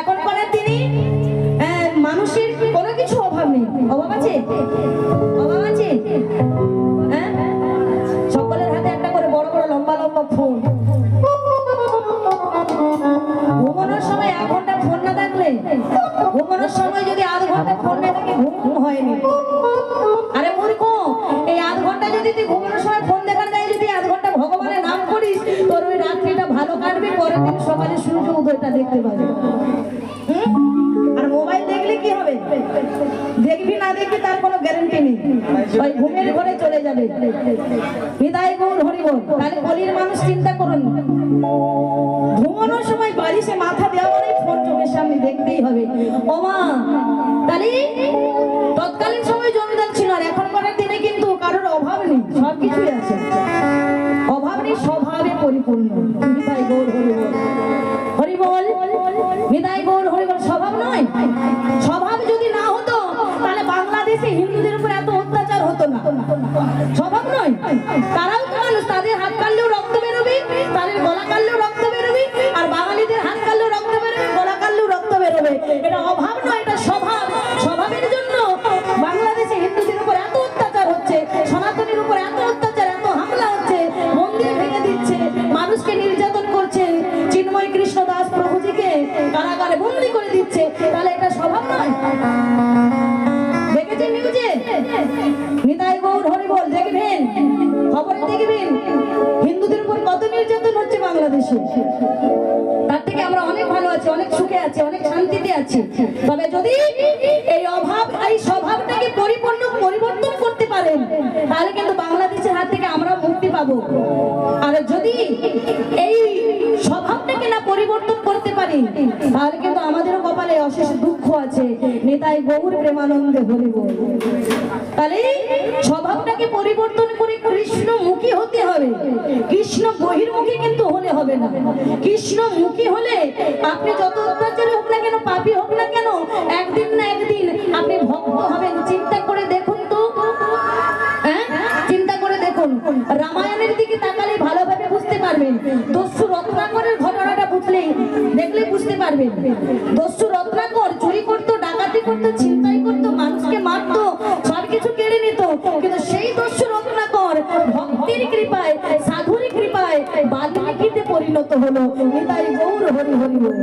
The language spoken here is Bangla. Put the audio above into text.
এখন করেন তিনি মানুষের কোনো কিছু অভাব নেই। অভাব আছে? অভাব আছে? সকলের হাতে একটা করে বড় বড়, লম্বা লম্বা ফোন। ঘুমানোর সময় এক ঘণ্টা ফোন না থাকলে, ঘুমানোর সময় যদি আধ ঘণ্টা ফোন না থাকে, ঘুম হয়নি। আরে সকালে সূর্য উদয়টা দেখতে পাবে। আর মোবাইল দেখলে কি হবে? দেখবি না দেখবি তার কোনো গ্যারান্টি নেই। ওই ঘুমের ঘরে চলে যাবে। বিদায় গৌর হরিবল। তাহলে কলির মানুষ চিন্তা করুন ঘুমানোর সময় বালিশে মাথা দেওয়া মানে ফোন চোখের সামনে দেখতেই হবে। ও মা, তাহলে তৎকালীন সময় জমিদার হরিবল বিদায় গৌর হরিবল স্বভাব নয়? স্বভাব যদি না হতো, তাহলে বাংলাদেশে হিন্দুদের উপর এত অত্যাচার হতো স্বভাব নয়? তারাও তাহলে এটা স্বভাব নয়? দেখেছেন নিউজে নিতাই গৌর হরিবল দেখবেন? খবরে দেখবেন? হিন্দুদের উপর কত নির্যাতন হচ্ছে বাংলাদেশে। তার থেকে আমরা অনেক ভালো আছি, অনেক সুখে আছি, অনেক শান্তিতে আছি। তবে যদি এই অভাব এই স্বভাবটাকে পরিপূর্ণ পরিবর্তন করতে পারেন, তাহলে কিন্তু বাংলাদেশের হাত থেকে আমরা মুক্তি পাবো। আর যদি এই না করতে পারি? তাহলে কিন্তু আমাদেরও কপালে অশেষ দুঃখ আছে। নেতাই গৌর প্রেমানন্দে হরিব তাহলে স্বভাবটাকে পরিবর্তন করে কৃষ্ণমুখী হতে হবে। কৃষ্ণ বহির্মুখী কিন্তু হলে হবে না। কৃষ্ণমুখী হলে আপনি যত অত্যাচারী হোক না কেন, পাপী হোক না কেন, একদিন না একদিন আপনি ভক্ত হবেন। চিন্তা করে দেখুন তো। হ্যাঁ? চিন্তা করে দেখুন। রামায়ণের দিকে তাকালে ভালোভাবে বুঝতে পারবেন। দস্যু রত্নাকরের দেখলে পারবেন দস্যু রত্নাকর চুরি করতো, ডাকাতি করতো, ছিনতাই করতো, মানুষকে মারতো সবকিছু কেড়ে নিত। কিন্তু সেই দস্যু রত্নাকর ভক্তির কৃপায়, সাধুর কৃপায় বাল্মীকিতে পরিণত হলো। নিতাই গৌর হরি হরি হরি।